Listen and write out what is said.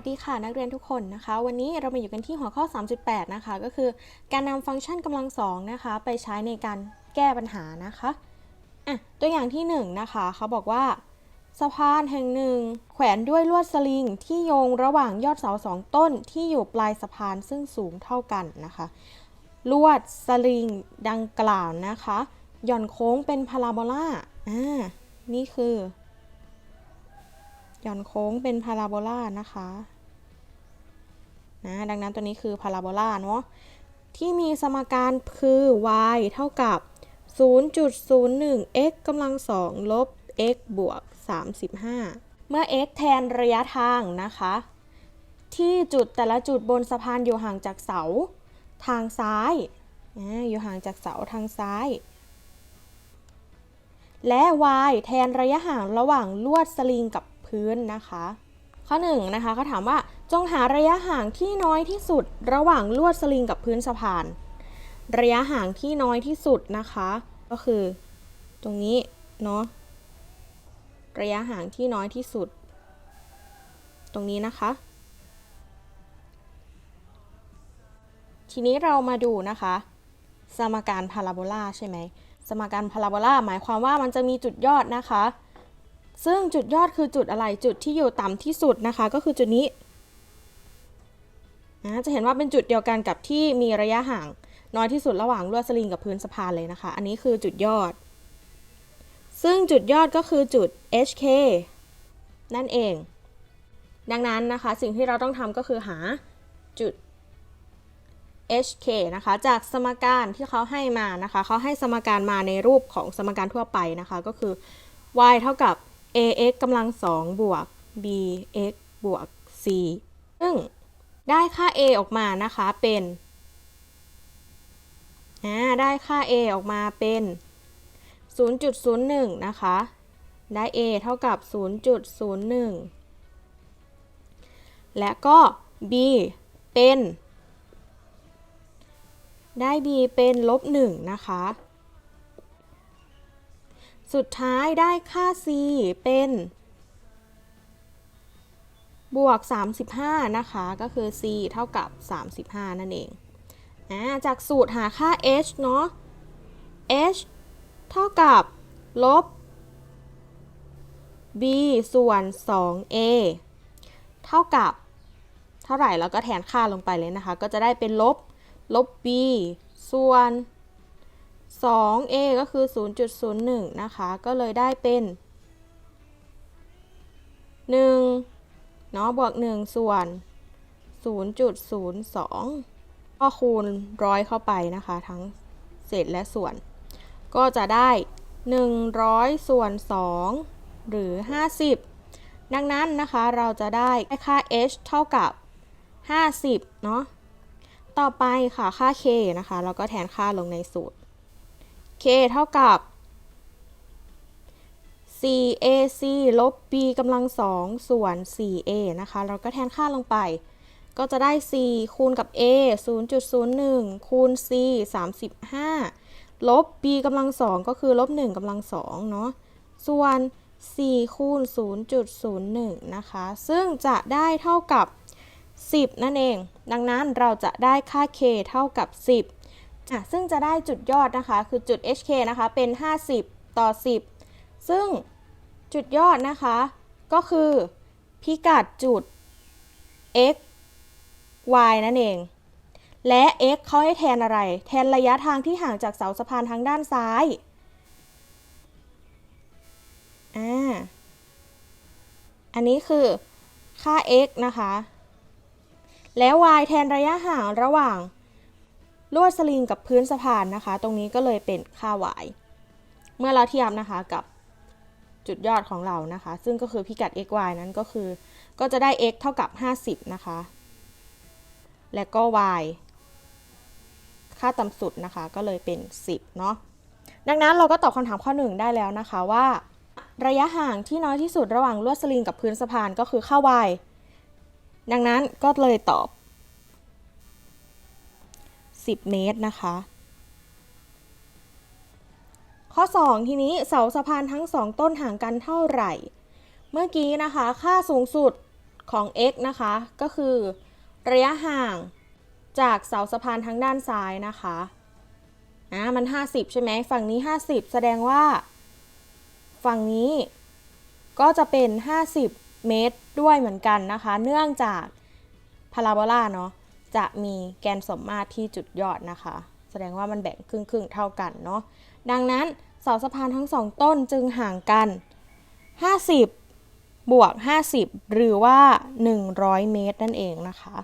วัสดีค่ะนักเรียนทุกคนนะคะ วันนี้เรามาอยู่กันที่หัวข้อ 3.8 นะคะ ก็คือการนำฟังก์ชันกำลังสองนะคะ ไปใช้ในการแก้ปัญหานะคะอะตัวอย่างที่1นะคะเขาบอกว่าสะพานแห่งหนึ่ง แขวนด้วยลวดสลิงที่โยงระหว่างยอดเสาสองต้นที่อยู่ปลายสะพานซึ่งสูงเท่ากันนะคะ ลวดสลิงดังกล่าวนะคะหย่อนโค้งเป็นพาราโบลาอ่านี่คือ หย่อนโค้งเป็นพาราโบลานะคะนะดังนั้นตัวนี้คือพาราโบลาเนาะที่มีสมการคือ y เท่ากับ 0.01 x กำลังสองลบ x บวก 35 เมื่อ x แทนระยะทางนะคะ ที่จุดแต่ละจุดบนสะพานอยู่ห่างจากเสาทางซ้ายอาอยู่ห่างจากเสาทางซ้าย และ y แทนระยะห่างระหว่างลวดสลิงกับ พื้นนะคะ ข้อ1นงนะคะเขาถามว่าจงหาระยะห่างที่น้อยที่สุด ระหว่างลวดสลิงกับพื้นสะพาน ระยะห่างที่น้อยที่สุดนะคะ ก็คือ ตรงนี้เนาะระยะห่างที่น้อยที่สุด ตรงนี้นะคะ ทีนี้เรามาดูนะคะ สมการพาราโบลาใช่ไหมสมการพาราโบลาหมายความว่ามันจะมีจุดยอดนะคะ ซึ่งจุดยอดคือจุดอะไรจุดที่อยู่ต่ำที่สุดนะคะ ก็คือจุดนี้นะจะเห็นว่าเป็นจุดเดียวกันกับที่มีระยะห่าง น้อยที่สุดระหว่างลวดสลิงกับพื้นสะพานเลยนะคะ อันนี้คือจุดยอด ซึ่งจุดยอดก็คือจุด HK นั่นเอง ดังนั้นนะคะ สิ่งที่เราต้องทำก็คือหาจุด HK นะคะ จากสมการที่เขาให้มานะคะ เขาให้สมการมาในรูปของสมการทั่วไปนะคะ ก็คือ y เท่ากับ ax กำลังสองบวก bx บวก c ซึ่งได้ค่า a ออกมานะคะเป็นอ่าได้ค่า a ออกมาเป็น 0.01 นะคะ ได้ a เท่ากับ 0.01 และก็ b เป็น ได้ b เป็นลบ1นะคะ สุดท้ายได้ค่า c เป็น บวก 35 นะคะ ก็คือ c เท่ากับ 35 นั่นเองอาจากสูตรหาค่า h เนาะ h เท่ากับลบ b ส่วน 2a เท่ากับ เท่าไหร่แล้วก็แทนค่าลงไปเลยนะคะ ก็จะได้เป็นลบ ลบ b ส่วน 2a ก็คือ 0.01 นะคะ ก็เลยได้เป็น 1 เนาะบวก 1 ส่วน 0.02 ก็คูณร้อยเข้าไปนะคะ ทั้งเศษและส่วน ก็จะได้ 100 ส่วน 2 หรือ 50 ดังนั้นนะคะเราจะได้ค่า h เท่ากับ 50 เนาะต่อไปค่ะค่า k นะคะ เราก็แทนค่าลงในสูตร k เท่ากับ 4ac ลบ b กำลังสองส่วน 4a นะคะ เราก็แทนค่าลงไป ก็จะได้4คูณกับ a 0.01 คูณ c 35 ลบ b กำลังสองก็คือลบ1กำลังสองเนาะ ส่วน 4 คูณ 0.01 นะคะ ซึ่งจะได้เท่ากับ 10 นั่นเอง ดังนั้นเราจะได้ค่า k เท่ากับ 10 อะซึ่งจะได้จุดยอดนะคะคือจุด hk นะคะเป็น 50 ต่อ 10 ซึ่งจุดยอดนะคะก็คือพิกัดจุด x y นั่นเอง และ x เขาให้แทนอะไร แทนระยะทางที่ห่างจากเสาสะพานทางด้านซ้ายอ่าอันนี้คือค่า x นะคะ แล้ว y แทนระยะห่างระหว่าง ลวดสลิงกับพื้นสะพานนะคะ ตรงนี้ก็เลยเป็นค่า y เมื่อเราเทียบนะคะกับจุดยอดของเรานะคะ ซึ่งก็คือพิกัด x y นั้นก็คือ ก็จะได้ x เท่ากับ 50 นะคะ และก็ y ค่าต่ำสุดนะคะก็เลยเป็น 10 เนาะดังนั้นเราก็ตอบคำถามข้อ 1 ได้แล้วนะคะว่า ระยะห่างที่น้อยที่สุดระหว่างลวดสลิงกับพื้นสะพานก็คือค่า y ดังนั้นก็เลยตอบ 10 เมตรนะคะ ข้อ 2 ทีนี้เสาสะพานทั้ง 2 ต้นห่างกันเท่าไหร่ เมื่อกี้นะคะค่าสูงสุดของ x นะคะ ก็คือ ระยะห่างจากเสาสะพานทางด้านซ้ายนะคะอะมัน 50 ใช่ไหมฝั่งนี้ 50 แสดงว่า ฝั่งนี้ก็จะเป็น 50 เมตรด้วยเหมือนกันนะคะ เนื่องจากพาราโบลาเนาะ จะมีแกนสมมาตรที่จุดยอดนะคะ แสดงว่ามันแบ่งครึ่งครึ่งๆเท่ากันเนาะดังนั้นเสาสะพานทั้งสองต้นจึงห่างกัน 50 บวก 50 หรือว่า 100 เมตรนั่นเองนะคะ